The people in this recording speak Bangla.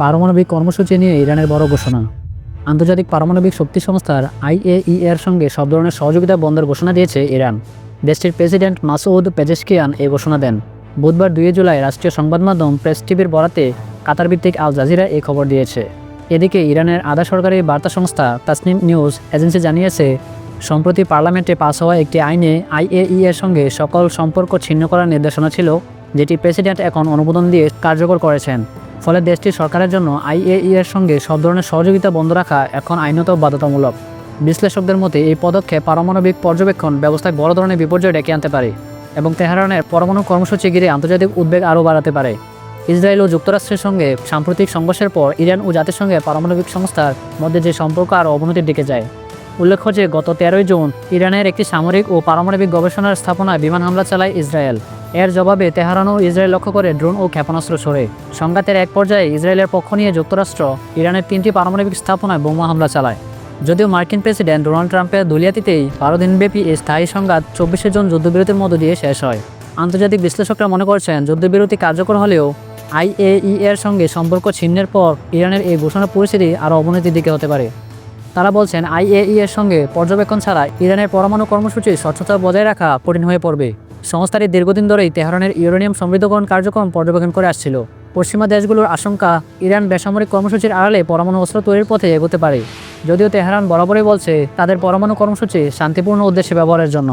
পারমাণবিক কর্মসূচি নিয়ে ইরানের বড় ঘোষণা। আন্তর্জাতিক পারমাণবিক শক্তি সংস্থার আইএই এর সঙ্গে সব ধরনের সহযোগিতা বন্ধের ঘোষণা দিয়েছে ইরান। দেশটির প্রেসিডেন্ট মাসুদ পেজেশকিয়ান এই ঘোষণা দেন। বুধবার দুই জুলাই রাষ্ট্রীয় সংবাদ মাধ্যম প্রেস টিভির বরাতে কাতার ভিত্তিক আল জাজিরা এই খবর দিয়েছে। এদিকে ইরানের আধা সরকারি বার্তা সংস্থা তাসনিম নিউজ এজেন্সি জানিয়েছে, সম্প্রতি পার্লামেন্টে পাস হওয়া একটি আইনে আইএই এর সঙ্গে সকল সম্পর্ক ছিন্ন করার নির্দেশনা ছিল, যেটি প্রেসিডেন্ট এখন অনুমোদন দিয়ে কার্যকর করেছেন। ফলে দেশটির সরকারের জন্য আইএই এর সঙ্গে সব ধরনের সহযোগিতা বন্ধ রাখা এখন আইনত বাধ্যতামূলক। বিশ্লেষকদের মতে, এই পদক্ষেপ পারমাণবিক পর্যবেক্ষণ ব্যবস্থায় বড় ধরনের বিপর্যয় ডেকে আনতে পারে এবং তেহরানের পরমাণু কর্মসূচি ঘিরে আন্তর্জাতিক উদ্বেগ আরও বাড়াতে পারে। ইসরায়েল ও যুক্তরাষ্ট্রের সঙ্গে সাম্প্রতিক সংঘর্ষের পর ইরান ও জাতিসংঘের পারমাণবিক সংস্থার মধ্যে যে সম্পর্ক আরও অবনতির দিকে যায়। উল্লেখ্য যে, গত তেরোই জুন ইরানের একটি সামরিক ও পারমাণবিক গবেষণার স্থাপনায় বিমান হামলা চালায় ইসরায়েল। এর জবাবে তেহরান ও ইসরায়েল লক্ষ্য করে ড্রোন ও ক্ষেপণাস্ত্র ছোড়ে। সংঘাতের এক পর্যায়ে ইসরায়েলের পক্ষ নিয়ে যুক্তরাষ্ট্র, ইরানের তিনটি পারমাণবিক স্থাপনায় বোমা হামলা চালায়। যদিও মার্কিন প্রেসিডেন্ট ডোনাল্ড ট্রাম্পের দলিয়াতিতেই বারো দিনব্যাপী এই স্থায়ী সংঘাত চব্বিশে জন যুদ্ধবিরতির মধ্য দিয়ে শেষ হয়। আন্তর্জাতিক বিশ্লেষকরা মনে করছেন, যুদ্ধবিরতি কার্যকর হলেও আইএই এর সঙ্গে সম্পর্ক ছিন্নের পর ইরানের এই ঘোষণা পরিস্থিতি আরও অবনতির দিকে হতে পারে। তারা বলছেন, আইএই এর সঙ্গে পর্যবেক্ষণ ছাড়া ইরানের পরমাণু কর্মসূচির স্বচ্ছতা বজায় রাখা কঠিন হয়ে পড়বে। সংস্থাটি দীর্ঘদিন ধরেই তেহরানের ইউরেনিয়াম সমৃদ্ধকরণ কার্যক্রম পর্যবেক্ষণ করে আসছিল। পশ্চিমা দেশগুলোর আশঙ্কা, ইরান বেসামরিক কর্মসূচির আড়ালে পরমাণু অস্ত্র তৈরির পথে এগোতে পারে। যদিও তেহরান বরাবরই বলছে, তাদের পরমাণু কর্মসূচি শান্তিপূর্ণ উদ্দেশ্যে ব্যবহারের জন্য।